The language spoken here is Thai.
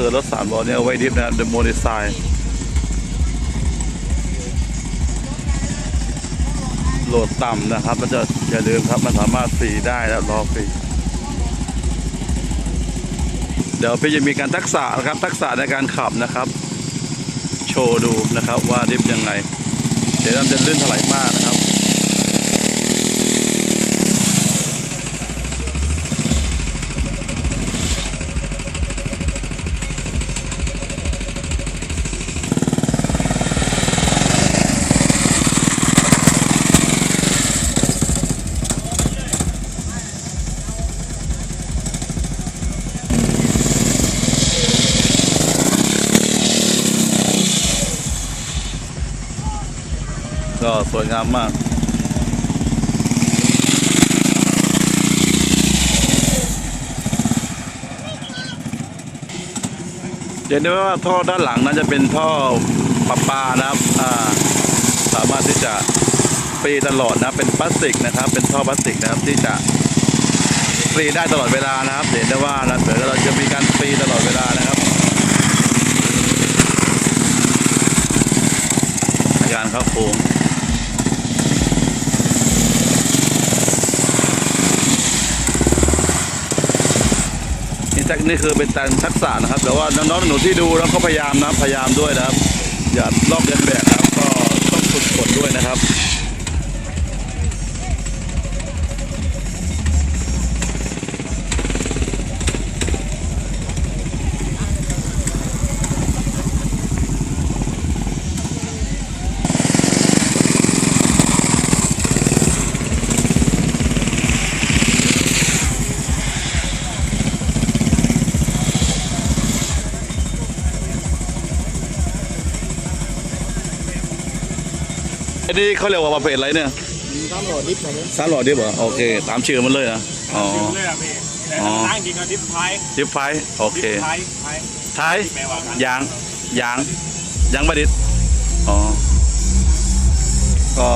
คือรถสามล้อเนี่ยเอาไว้ดิฟนะครับเดโมดีไซน์โหลดต่ำนะครับ มันจะอย่าลืมครับ มันสามารถฟรีได้แล้วรอฟรีเดี๋ยวพี่จะมีการทักษะนะครับ ทักษะในการขับนะครับ โชว์ดูนะครับว่าดิฟยังไง เดี๋ยวมันจะลื่นถลายมากนะครับ ก็สวยงามมากเห็นได้ว่าท่อด้านหลังนั้นจะเป็นท่อประปานะครับสามารถที่จะฟรีตลอดนะเป็นพลาสติกนะครับ เป็นท่อพลาสติกนะครับที่จะฟรีได้ตลอดเวลานะครับ เห็นได้ว่านะเดี๋ยวเราจะมีการฟรีตลอดเวลานะครับการเข้าโค้ง แจ็คนี่คือเป็นการทักษะนะครับ แต่ว่าน้องๆหนูที่ดูแล้วก็พยายามนะพยายามด้วยนะครับ อย่าลอกเลียนแบบครับก็ต้องฝึกฝนด้วยนะครับ อันนี้เขาเรียกว่าประเภทอะไรเนี่ยตามโหลดดิฟครับผมซาร์ลอดดิบเหรอโอเค ตามชื่อมันเลยนะอ๋อเลยอะพี่แต่อ๋อล้างจริงก็ดิฟไฟดิฟไฟโอดิเค ฟไฟไฟท้ายแปลว่ากันยาง ยาง ยางบดิษอ๋อ ก็